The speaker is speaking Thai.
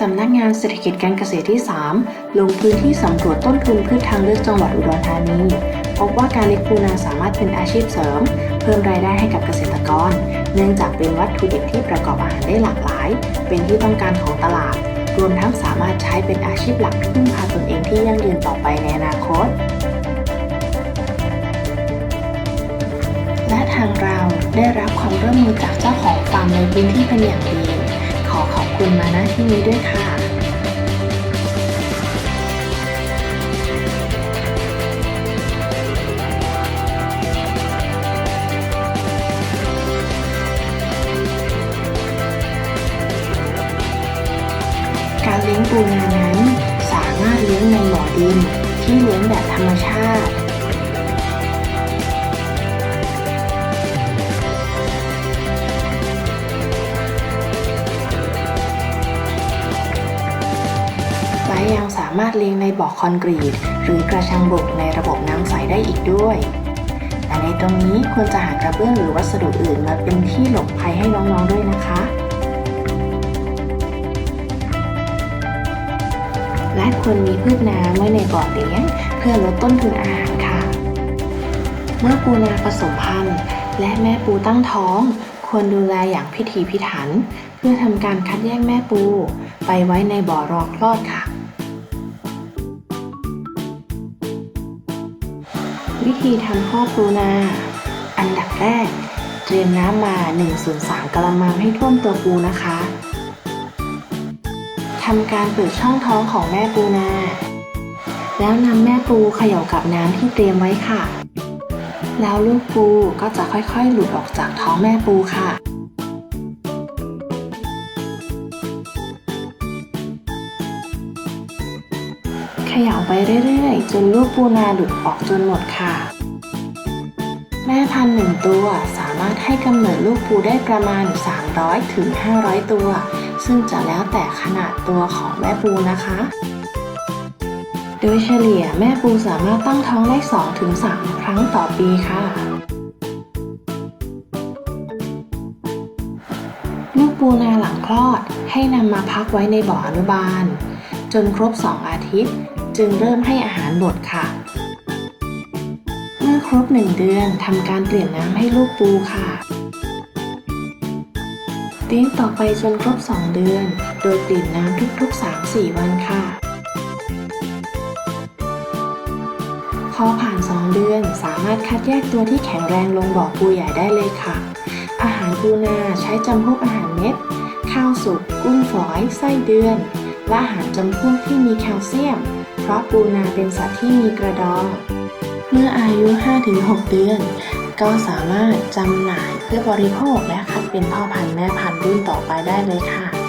สำนักงานเศรษฐกิจการเกษตรที่ 3 ลงพื้นที่สำรวจต้นทุนพืชทางเลือกจังหวัดอุดรธานี พบว่าการเลี้ยงปูนาสามารถเป็นอาชีพเสริม เพิ่มรายได้ให้กับเกษตรกร เนื่องจากเป็นวัตถุดิบที่ประกอบอาหารได้หลากหลาย เป็นที่ต้องการของตลาด รวมทั้งสามารถใช้เป็นอาชีพหลักพึ่งพาตนเองที่ยั่งยืนต่อไปในอนาคต และทางเราได้รับความร่วมมือจากเจ้าของฟาร์มในพื้นที่เป็นอย่างดี ขอขอบคุณมาณที่นี้ด้วยค่ะ การเลี้ยงปูนานั้นสามารถเลี้ยงในบ่อดินที่เลี้ยงแบบธรรมชาติ และยังสามารถเลี้ยงในบ่อคอนกรีต หรือกระชังบกในระบบน้ำใสได้อีกด้วยแต่ในตรงนี้ควรจะหากระเบื้องหรือวัสดุอื่นมาเป็นที่หลบภัยให้น้องๆด้วยนะคะ และควรมีพืชน้ำไว้ในบ่อเลี้ยง เพื่อลดต้นทุนอาหารค่ะ เมื่อปูนาผสมพันธุ์ และแม่ปูตั้งท้อง ควรดูแลอย่างพิถีพิถัน เพื่อทำการคัดแยกแม่ปู ไปไว้ในบ่อรอคลอดค่ะ วิธีทำข้อปูนา อันดับแรก เตรียมน้ำมา1ส่วน3กะละมังให้ท่วมตัวปูนะคะทำการเปิดช่องท้องของแม่ปูนา แล้วนำแม่ปูเขย่ากับน้ำที่เตรียมไว้ค่ะ แล้วลูกปูก็จะค่อยๆ หลุดออกจากท้องแม่ปูค่ะ ขย่าไปเรื่อยๆ จนลูกปูนาหลุดออกจนหมดค่ะ แม่พันธุ์หนึ่งตัวสามารถให้กำเนิดลูกปูได้ประมาณ 300 ถึง 500 ตัว ซึ่งจะแล้วแต่ขนาดตัวของแม่ปูนะคะ โดยเฉลี่ยแม่ปูสามารถตั้งท้องได้2-3ครั้งต่อปีค่ะ ลูกปูนาหลังคลอดให้นำมาพักไว้ในบ่ออนุบาล จนครบ 2 อาทิตย์ จึงเริ่มให้อาหารบดค่ะ เมื่อครบ1เดือนทำการเปลี่ยนน้ำให้ลูกปูค่ะเลี้ยงต่อไปจนครบ 2 เดือน โดยเปลี่ยนน้ำทุกๆ 3-4 วันค่ะ พอผ่าน 2 เดือนสามารถคัดแยกตัวที่แข็งแรงลงบ่อปูใหญ่ได้เลยค่ะ อาหารปูนาใช้จำพวกอาหารเม็ด ข้าวสุก กุ้งฝอย ไส้เดือน และอาหารจำพวกที่มีแคลเซียม เพราะปูนาเป็นสัตว์ที่มีกระดอง เมื่ออายุ 5-6 เดือน ก็สามารถจำหน่ายเพื่อบริโภคและคัดเป็นพ่อพันธุ์แม่พันธุ์รุ่นต่อไปได้เลยค่ะ